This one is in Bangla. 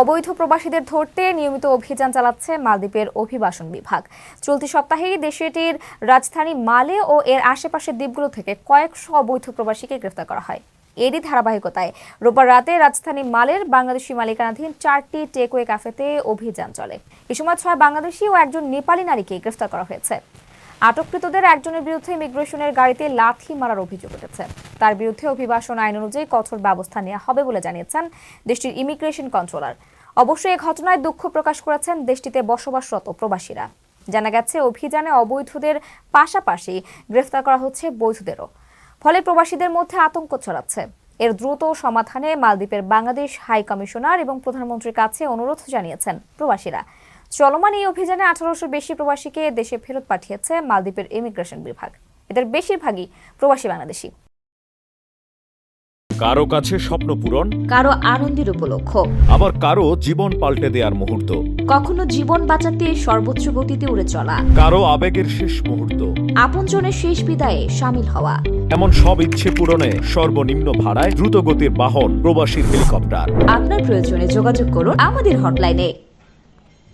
অবৈধ প্রবাসীদের ধরতে নিয়মিত অভিযান চালাচ্ছে মালদ্বীপের অভিবাসন বিভাগ। চলতি সপ্তাহেই দেশটির রাজধানী মালে ও এর আশেপাশের দ্বীপগুলো থেকে কয়েকশো অবৈধ প্রবাসীকে গ্রেফতার করা হয়। এরই ধারাবাহিকতায় রোববার রাতে রাজধানী মালের বাংলাদেশি মালিকানাধীন চারটি টেকওয়ে ক্যাফেতে অভিযান চলে। এ সময় ছয় বাংলাদেশি ও একজন নেপালি নারীকে গ্রেফতার করা হয়েছে। আটককৃতদের একজনের বিরুদ্ধে ইমিগ্রেশনের গাড়িতে লাথি মারার অভিযোগ উঠেছে। তার বিরুদ্ধে অভিবাসন আইন অনুযায়ী কঠোর ব্যবস্থা নেওয়া হবে বলে জানিয়েছেন দেশটির ইমিগ্রেশন কন্ট্রোলার। অবশ্যই এ ঘটনায় দুঃখ প্রকাশ করেছেন দেশটিতে বসবাসরত প্রবাসীরা। জানা গেছে, অভিযানে অবৈধদের পাশাপাশি গ্রেফতার করা হচ্ছে বৈধদেরও। ফলে প্রবাসীদের মধ্যে আতঙ্ক ছড়াচ্ছে। এর দ্রুত সমাধানে মালদ্বীপের বাংলাদেশ হাই কমিশনার এবং প্রধানমন্ত্রীর কাছে অনুরোধ জানিয়েছেন প্রবাসীরা। চলমান এই অভিযানে আঠারোশো বেশি প্রবাসীকে দেশে ফেরত পাঠিয়েছে মালদ্বীপের ইমিগ্রেশন বিভাগ। এদের বেশিরভাগই প্রবাসী বাংলাদেশি। কারও কাছে স্বপ্ন পূরণ কারও আনন্দের উপলক্ষ। আবার কারও জীবন পাল্টে দেওয়ার মুহূর্ত। কখনো জীবন বাঁচাতে সর্বোচ্চ গতিতে উড়ে চলা। কারও আবেগের শেষ মুহূর্ত। আপনজনের শেষ বিদায়ে সামিল হওয়া। এমন সব ইচ্ছে পূরণে সর্বনিম্ন ভাড়ায় দ্রুত দ্রুতগতির বাহন প্রবাসী হেলিকপ্টার। আপনার প্রয়োজনে যোগাযোগ করুন আমাদের হটলাইনে।